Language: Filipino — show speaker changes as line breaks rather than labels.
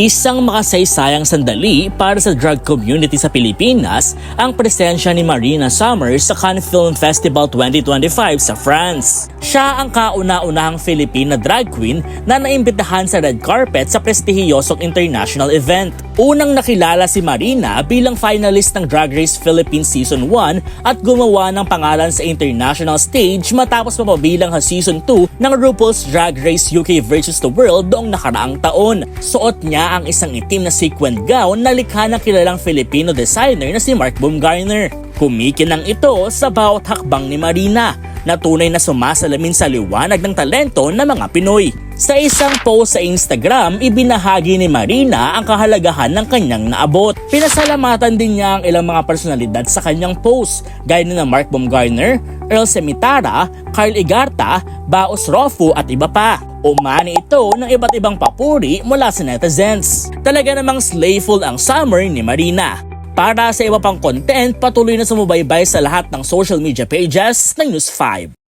Isang makasaysayang sandali para sa drug community sa Pilipinas ang presensya ni Marina Summers sa Cannes Film Festival 2025 sa France. Siya ang kauna-unahang Filipina drag queen na naimbitahan sa red carpet sa prestihiyosong international event. Unang nakilala si Marina bilang finalist ng Drag Race Philippines Season 1 at gumawa ng pangalan sa international stage matapos mapabilang sa Season 2 ng RuPaul's Drag Race UK vs. The World noong nakaraang taon. Suot niya ang isang itim na sequin gown na likha ng kilalang Filipino designer na si Mark Baumgartner. Kumikinang ito sa bawat hakbang ni Marina na tunay na sumasalamin sa liwanag ng talento ng mga Pinoy. Sa isang post sa Instagram, ibinahagi ni Marina ang kahalagahan ng kanyang naabot. Pinasalamatan din niya ang ilang mga personalidad sa kanyang post, gaya ni na Mark Baumgartner, Earl Semitara, Carl Igarta, Baos Rofu at iba pa. Umani ito ng iba't ibang papuri mula sa netizens. Talaga namang slayful ang summer ni Marina. Para sa iba pang content, patuloy na sumubaybay sa lahat ng social media pages ng News 5.